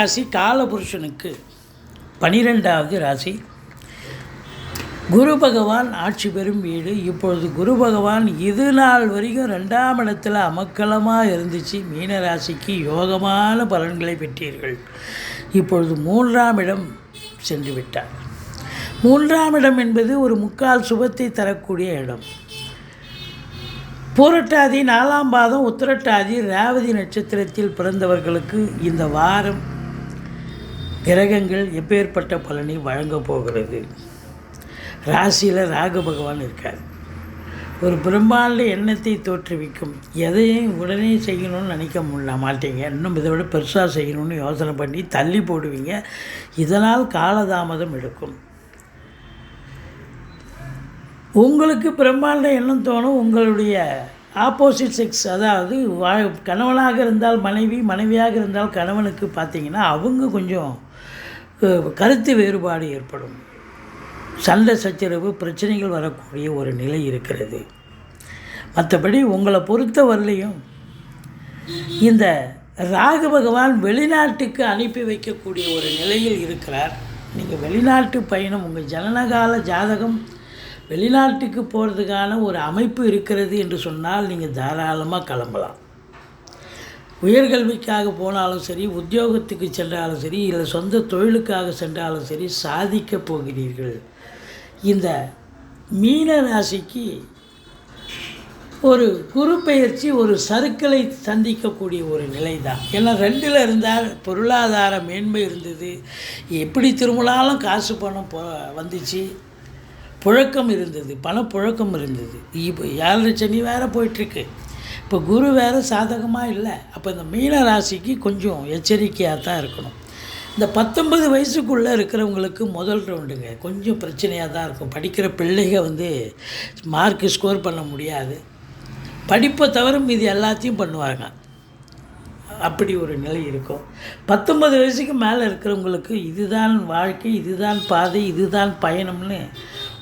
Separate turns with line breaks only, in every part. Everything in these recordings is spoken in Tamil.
ராசி காலபுருஷனுக்கு பனிரெண்டாவது ராசி. குரு பகவான் ஆட்சி பெறும் வீடு. இப்பொழுது குரு பகவான் இது நாள் வரைக்கும் ரெண்டாம் இடத்துல அமக்கலமாக இருந்துச்சு. மீன ராசிக்கு யோகமான பலன்களை பெற்றீர்கள். இப்பொழுது மூன்றாம் இடம் சென்று விட்டார். மூன்றாம் இடம் என்பது ஒரு முக்கால் சுபத்தை தரக்கூடிய இடம். பூரட்டாதி நாலாம் பாதம் உத்திரட்டாதி ரேவதி நட்சத்திரத்தில் பிறந்தவர்களுக்கு இந்த வாரம் கிரகங்கள் எப்பேற்பட்ட பலனை வழங்கப் போகிறது? ராசியில் ராகு பகவான் இருக்கார். ஒரு பிரம்மாண்ட எண்ணத்தை தோற்றுவிக்கும். எதையும் உடனே செய்யணும்னு நினைக்க முடியல மாட்டீங்க. இன்னும் இதை விட பெருசாக செய்யணும்னு யோசனை பண்ணி தள்ளி போடுவீங்க. இதனால் காலதாமதம் எடுக்கும். உங்களுக்கு பிரம்மாண்ட எண்ணம் தோணும். உங்களுடைய ஆப்போசிட் செக்ஸ் அதாவது வா கணவனாக இருந்தால் மனைவி மனைவியாக இருந்தால் கணவனுக்கு பார்த்தீங்கன்னா அவங்க கொஞ்சம் கருத்து வேறுபாடு ஏற்படும். சண்டை சச்சரவு பிரச்சனைகள் வரக்கூடிய ஒரு நிலை இருக்கிறது. மற்றபடி உங்களை பொறுத்த வரலையும் இந்த ராகு பகவான் வெளிநாட்டுக்கு அனுப்பி வைக்கக்கூடிய ஒரு நிலையில் இருக்கிறார். நீங்கள் வெளிநாட்டு பயணம் உங்கள் ஜனனகால ஜாதகம் வெளிநாட்டுக்கு போகிறதுக்கான ஒரு அமைப்பு இருக்கிறது என்று சொன்னால் நீங்கள் தாராளமாக கிளம்பலாம். உயர்கல்விக்காக போனாலும் சரி உத்தியோகத்துக்கு சென்றாலும் சரி இல்லை சொந்த தொழிலுக்காக சென்றாலும் சரி சாதிக்கப் போகிறீர்கள். இந்த மீன ராசிக்கு ஒரு குரு பெயர்ச்சி ஒரு சருக்களை சந்திக்கக்கூடிய ஒரு நிலை தான் ஏன்னா ரெண்டில் இருந்தால் பொருளாதார மேன்மை இருந்தது. எப்படி திரும்பினாலும் காசு பணம் போ வந்துச்சு. புழக்கம் இருந்தது பணப்புழக்கம் இருந்தது. இப்போ ஏழரை சனி வேறு போயிட்டுருக்கு இப்போ குரு வேறு சாதகமாக இல்லை. அப்போ இந்த மீன ராசிக்கு கொஞ்சம் எச்சரிக்கையாக தான் இருக்கணும். இந்த பத்தொன்பது வயசுக்குள்ளே இருக்கிறவங்களுக்கு முதல் ரவுண்டுங்க. கொஞ்சம் பிரச்சனையாக தான் இருக்கும். படிக்கிற பிள்ளைங்க வந்து மார்க்கு ஸ்கோர் பண்ண முடியாது. படிப்பை தவிர மீதி எல்லாத்தையும் பண்ணுவாங்க. அப்படி ஒரு நிலை இருக்கும். பத்தொன்பது வயசுக்கு மேலே இருக்கிறவங்களுக்கு இதுதான் வாழ்க்கை இதுதான் பாதை இதுதான் பயணம்னு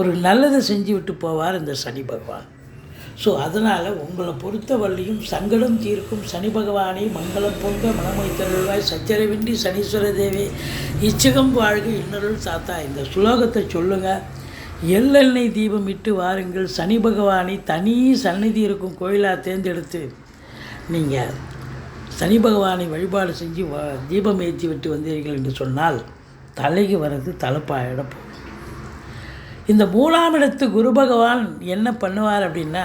ஒரு நல்லதை செஞ்சு விட்டு போவார் இந்த சனி பகவான். ஸோ அதனால் உங்களை பொறுத்த வள்ளியும் சங்கடம் தீர்க்கும் சனி பகவானை மங்களம் பொங்க மனமை தருள்வாய் சச்சரவின்றி சனீஸ்வர தேவி இச்சகம் வாழ்க இன்னருள் தாத்தா இந்த சுலோகத்தை சொல்லுங்கள் எள்ளெண்ணெய் தீபம் இட்டு வாருங்கள். சனி பகவானை தனி சந்நிதி இருக்கும் கோயிலாக தேர்ந்தெடுத்து நீங்கள் சனி பகவானை வழிபாடு செஞ்சு வ தீபம் ஏற்றி விட்டு வந்தீர்கள் என்று சொன்னால் தலைக்கு வர்றது தலைப்பாயிட போகும். இந்த மூணாம் இடத்து குரு பகவான் என்ன பண்ணுவார் அப்படின்னா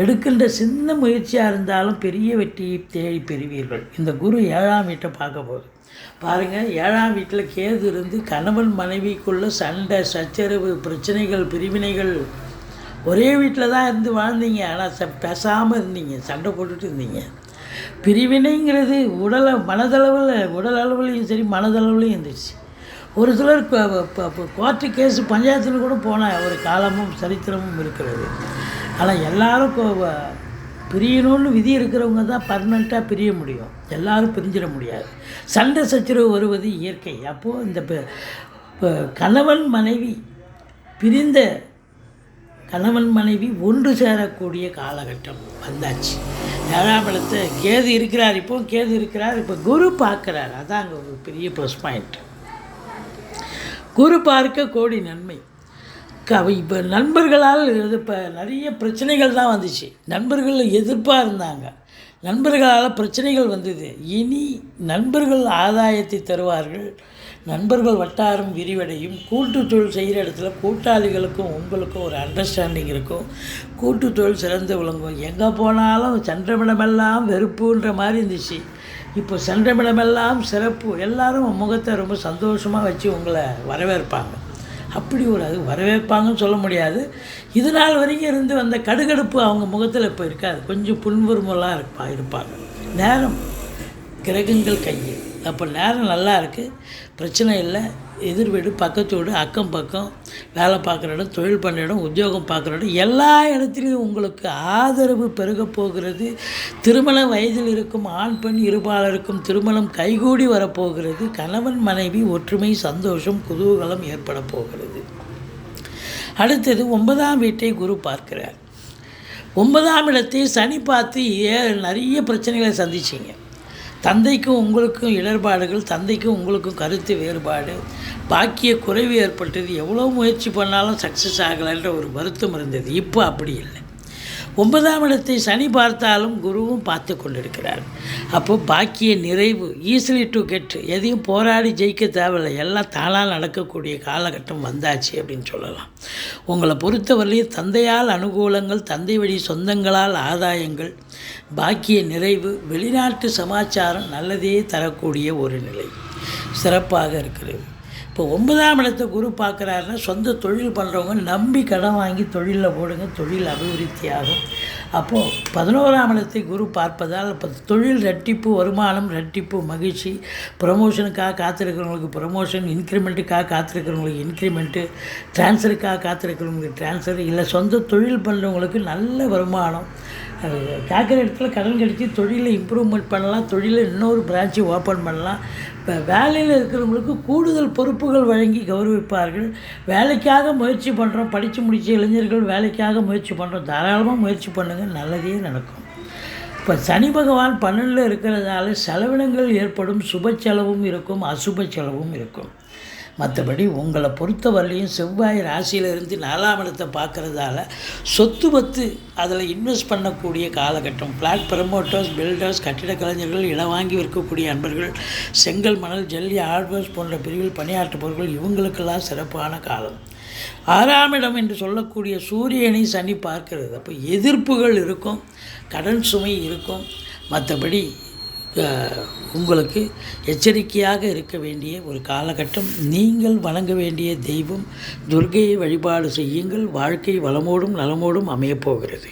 எடுக்கின்ற சின்ன முயற்சியாக இருந்தாலும் பெரிய வெற்றியை தேடி பெறுவீர்கள். இந்த குரு ஏழாம் வீட்டை பார்க்க போகுது. பாருங்கள் ஏழாம் வீட்டில் கேது இருந்து கணவன் மனைவிக்குள்ள சண்டை சச்சரவு பிரச்சனைகள் பிரிவினைகள் ஒரே வீட்டில் தான் இருந்து வாழ்ந்தீங்க. ஆனால் ச பேசாமல் இருந்தீங்க சண்டை போட்டுட்டு இருந்தீங்க. பிரிவினைங்கிறது உடலை மனதளவில் உடல் அளவுலையும் சரி மனதளவுலையும் இருந்துச்சு. ஒரு சிலர் கோர்ட்டு கேஸு பஞ்சாயத்தில் கூட போன ஒரு காலமும் சரித்திரமும் இருக்கிறது. ஆனால் எல்லாரும் கோ- பிரியணும்னு விதி இருக்கிறவங்க தான் பர்மனெண்ட்டாக பிரிய முடியும். எல்லாரும் பிரிஞ்சிட முடியாது. சண்டை சச்சரவு வருவது இயற்கை. அப்போது இந்த கணவன் மனைவி பிரிந்த கணவன் மனைவி ஒன்று சேரக்கூடிய காலகட்டம் வந்தாச்சு. ஏழாம் கேது இருக்கிறார். இப்போ கேது இருக்கிறார். இப்போ குரு பார்க்குறார். அதான் அங்கே ஒரு பெரிய ப்ளஸ் பாயிண்ட் குரு பார்க்க கோடி நன்மை. இப்போ நண்பர்களால் இது இப்போ நிறைய பிரச்சனைகள் தான் வந்துச்சு. நண்பர்கள் எதிர்ப்பாக இருந்தாங்க. நண்பர்களால் பிரச்சனைகள் வந்தது. இனி நண்பர்கள் ஆதாயத்தை தருவார்கள். நண்பர்கள் வட்டாரம் விரிவடையும். கூட்டு தொழில் செய்கிற இடத்துல கூட்டாளிகளுக்கும் உங்களுக்கும் ஒரு அண்டர்ஸ்டாண்டிங் இருக்கும். கூட்டு தொழில் சிறந்து விளங்கும். எங்கே போனாலும் சென்றமிடமெல்லாம் வெறுப்புன்ற மாதிரி இருந்துச்சு. இப்போ சென்றமிடமெல்லாம் சிறப்பு. எல்லாரும் முகத்தை ரொம்ப சந்தோஷமாக வச்சு உங்களை வரவேற்பாங்க. அப்படி ஒரு அது வரவேற்பாங்கன்னு சொல்ல முடியாது. இது நாள் வரைக்கும் இருந்து வந்த கடுகடுப்பு அவங்க முகத்தில் இப்போ இருக்காது. கொஞ்சம் புன்முறுமலாக இருப்பா இருப்பாங்க. நேரம் கிரகங்கள் கையில். அப்போ நேரம் நல்லா இருக்குது பிரச்சனை இல்லை. எதிர் வீடு பக்கத்து வீடு அக்கம் பக்கம் வேலை பார்க்குற இடம் தொழில் பண்ணுற இடம் உத்தியோகம் பார்க்குற இடம் எல்லா இடத்துலையும் உங்களுக்கு ஆதரவு பெருகப் போகிறது. திருமண வயதில் இருக்கும் ஆண் பெண் இருபாலருக்கும் திருமணம் கைகூடி வரப்போகிறது. கணவன் மனைவி ஒற்றுமை சந்தோஷம் குதூகலம் ஏற்பட போகிறது. அடுத்தது ஒன்பதாம் வீட்டை குரு பார்க்கிறார். ஒன்பதாம் இடத்தை சனி பார்த்து ஏ நிறைய பிரச்சனைகளை சந்திச்சிங்க. தந்தைக்கும் உங்களுக்கும் இடர்பாடுகள் தந்தைக்கும் உங்களுக்கும் கருத்து வேறுபாடு. பாக்கிய குறைவு ஏற்பட்டது. எவ்வளோ முயற்சி பண்ணாலும் சக்ஸஸ் ஆகலைன்ற ஒரு வருத்தம் இருந்தது. இப்போ அப்படி இல்லை. ஒன்பதாம் இடத்தை சனி பார்த்தாலும் குருவும் பார்த்து கொண்டிருக்கிறார். அப்போ பாக்கிய நிறைவு ஈஸிலி டு கெட் எதையும் போராடி ஜெயிக்க தேவையில்லை. எல்லாம் தானாக நடக்கக்கூடிய காலகட்டம் வந்தாச்சு அப்படின்னு சொல்லலாம். உங்களை பொறுத்தவரையிலையும் தந்தையால் அனுகூலங்கள் தந்தை வழி சொந்தங்களால் ஆதாயங்கள் பாக்கிய நிறைவு வெளிநாட்டு சமாச்சாரம் நல்லதே தரக்கூடிய ஒரு நிலை. சிறப்பாக இருக்கிறது. இப்போ ஒன்பதாம் இடத்தை குரு பார்க்குறாருன்னா சொந்த தொழில் பண்ணுறவங்க நம்பி கடன் வாங்கி தொழிலில் போடுங்க தொழில் அபிவிருத்தியாகும் அப்போது பதினோராம் இடத்தை குரு பார்ப்பதால் இப்போ தொழில் ரெட்டிப்பு வருமானம் ரெட்டிப்பு மகிழ்ச்சி ப்ரமோஷனுக்காக காத்திருக்கிறவங்களுக்கு ப்ரமோஷன் இன்க்ரிமெண்ட்டுக்காக காத்திருக்கிறவங்களுக்கு இன்க்ரிமெண்ட்டு ட்ரான்ஸ்ஃபருக்காக காத்திருக்கிறவங்களுக்கு ட்ரான்ஸ்ஃபர் இல்லை சொந்த தொழில் பண்ணுறவங்களுக்கு நல்ல வருமானம். கேட்குற இடத்துல கடன் கிடைச்சி தொழிலை இம்ப்ரூவ்மெண்ட் பண்ணலாம் தொழிலை இன்னொரு பிரான்ச்சு ஓப்பன் பண்ணலாம். இப்போ வேலையில் இருக்கிறவங்களுக்கு கூடுதல் பொறுப்புகள் வழங்கி கௌரவிப்பார்கள். வேலைக்காக முயற்சி பண்ணுறோம் படித்து முடித்த இளைஞர்கள் வேலைக்காக முயற்சி பண்ணுறோம் தாராளமாக முயற்சி பண்ணுங்கள் நல்லதே நடக்கும். இப்போ சனி பகவான் பன்னெண்டில் இருக்கிறதால செலவினங்கள் ஏற்படும் சுப செலவும் இருக்கும் அசுப செலவும் இருக்கும். மற்றபடி உங்களை பொறுத்தவரையிலையும் செவ்வாய் ராசியிலிருந்து நாலாம் இடத்தை பார்க்குறதால சொத்து பத்து அதில் இன்வெஸ்ட் பண்ணக்கூடிய காலகட்டம். ஃப்ளாட் ப்ரமோட்டர்ஸ் பில்டர்ஸ் கட்டிட கலைஞர்கள் இடம் வாங்கி விற்கக்கூடிய அன்பர்கள் செங்கல் மணல் ஜல்லி ஹார்ட்வேர்ஸ் போன்ற பிரிவில் பணியாற்றுபவர்கள் இவங்களுக்கெல்லாம் சிறப்பான காலம். ஆறாம் இடம் என்று சொல்லக்கூடிய சூரியனை சனி பார்க்கிறது. அப்போ எதிர்ப்புகள் இருக்கும் கடன் சுமை இருக்கும். மற்றபடி உங்களுக்கு எச்சரிக்கையாக இருக்க வேண்டிய ஒரு காலகட்டம். நீங்கள் வணங்க வேண்டிய தெய்வம் துர்க்கையை வழிபாடு செய்யுங்கள். வாழ்க்கை வளமோடும் நலமோடும் அமையப்போகிறது